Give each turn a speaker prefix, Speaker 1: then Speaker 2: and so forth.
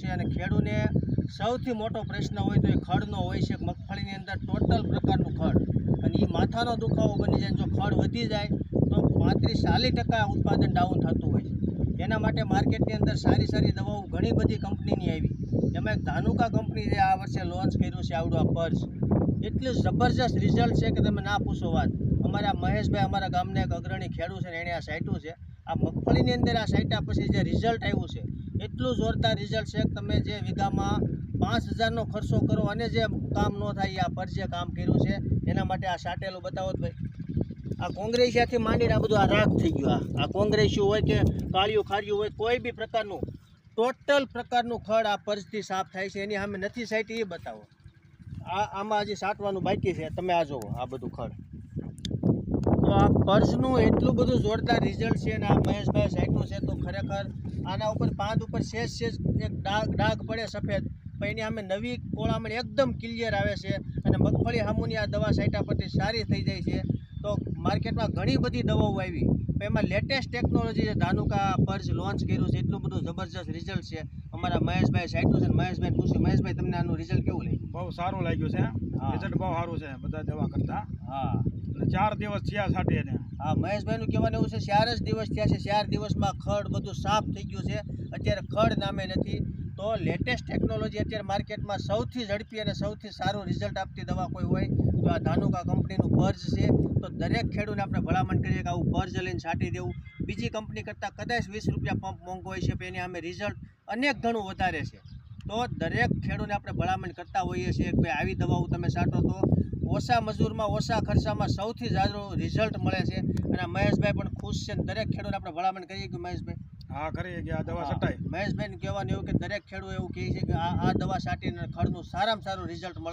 Speaker 1: છે અને ખેડૂને સૌથી મોટો પ્રશ્ન હોય તો એ ખડનો હોય છે, મગફળીની અંદર ટોટલ પ્રકારનું ખડ. અને એ માથાનો દુખાવો બની જાય જો ખડ વધી જાય, તો પાંત્રીસ ચાલીસ ટકા ઉત્પાદન ડાઉન થતું હોય છે. એના માટે માર્કેટની અંદર સારી સારી દવાઓ ઘણી બધી કંપનીની આવી. એમાં ધાનુકા કંપની જે આ વર્ષે લોન્ચ કર્યું છે આવડું આ પર્સ. એટલું જબરજસ્ત રિઝલ્ટ છે કે તમે ના પૂછો વાત. અમારા મહેશભાઈ અમારા ગામના એક અગ્રણી ખેડૂત છે એણે આ સાઇટું છે. આ મગફળીની અંદર આ સાઇટા પછી જે રિઝલ્ટ આવ્યું છે એટલું જોરદાર રિઝલ્ટ છે તમે જે વીઘામાં પાંચ હજારનો ખર્ચો કરો અને જે કામ ન થાય આ આ જે કામ કર્યું છે, એના માટે આ સાટેલું બતાવો ભાઈ. આ કોંગ્રેસિયાથી માંડીને આ બધું આ રાગ થઈ ગયું આ. આ કોંગ્રેસિયું હોય કે કાળિયું ખાર્યું હોય, કોઈ બી પ્રકારનું, ટોટલ પ્રકારનું ખડ આ પરજથી સાફ થાય છે, એની સામે નથી સાઈટ, એ બતાવો. આ, આમાં હજી સાટવાનું બાકી છે, તમે આ જુઓ આ બધું ખડ. તો આ પર્સનું એટલું બધું જોરદાર રિઝલ્ટ છે અને આ મહેશભાઈ સાહેબનું છે તો ખરેખર આના ઉપર પાંદ ઉપર શેષ શેષ એક ડાઘ ડાઘ પડે સફેદ. પણ એની અમે નવી કોળામણ એકદમ ક્લિયર આવે છે અને મગફળી હામુની આ દવા સાઈટા પરથી સારી થઈ જાય છે. તો માર્કેટમાં ઘણી બધી દવાઓ આવી. એમાં લેટેસ્ટ ટેકનોલોજી છે ધાનુકા પર્સ લોન્ચ કર્યું છે એટલું બધું જબરજસ્ત રિઝલ્ટ છે. અમારા મહેશભાઈ સાઈટનું છે મહેશભાઈ પૂછ્યું મહેશભાઈ તમને આનું રિઝલ્ટ કેવું લાગ્યું?
Speaker 2: બહુ સારું લાગ્યું છે. રિઝલ્ટ બહુ સારું છે બધા દવા કરતા.
Speaker 1: હા.
Speaker 2: ચાર દિવસ થયા સાટી એને.
Speaker 1: હા, મહેશભાઈનું કહેવાનું એવું છે, ચાર જ દિવસ થયા છે. ચાર દિવસમાં ખડ બધું સાફ થઈ ગયું છે. અત્યારે ખડ નામે નથી. તો લેટેસ્ટ ટેકનોલોજી અત્યારે માર્કેટમાં સૌથી ઝડપી અને સૌથી સારું રિઝલ્ટ આપતી દવા કોઈ હોય, તો આ ધાનુકા કંપનીનું પર્જ છે. તો દરેક ખેડૂતને આપણે ભલામણ કરીએ કે આવું પર્જ લઈને છાંટી દેવું. બીજી કંપની કરતાં કદાચ વીસ રૂપિયા પંપ મોંઘો હોય છે પણ એની અમે રિઝલ્ટ અનેક ગણું વધારે છે. તો દરેક ખેડૂતને આપણે ભલામણ કરતા હોઈએ છીએ કે આવી દવાઓ તમે છાંટો તો ઓછા મજૂરમાં ઓછા ખર્ચામાં સૌથી સારું રિઝલ્ટ મળે છે. અને મહેશભાઈ પણ ખુશ છે અને દરેક ખેડૂત આપણે ભલામણ કરીએ કે મહેશભાઈ?
Speaker 2: હા કરી કે આ દવા છટાય.
Speaker 1: મહેશભાઈને કહેવાનું એવું કે દરેક ખેડૂત એવું કહે છે કે આ આ દવા છાંટીને ખડનું સારામાં સારું રિઝલ્ટ મળે.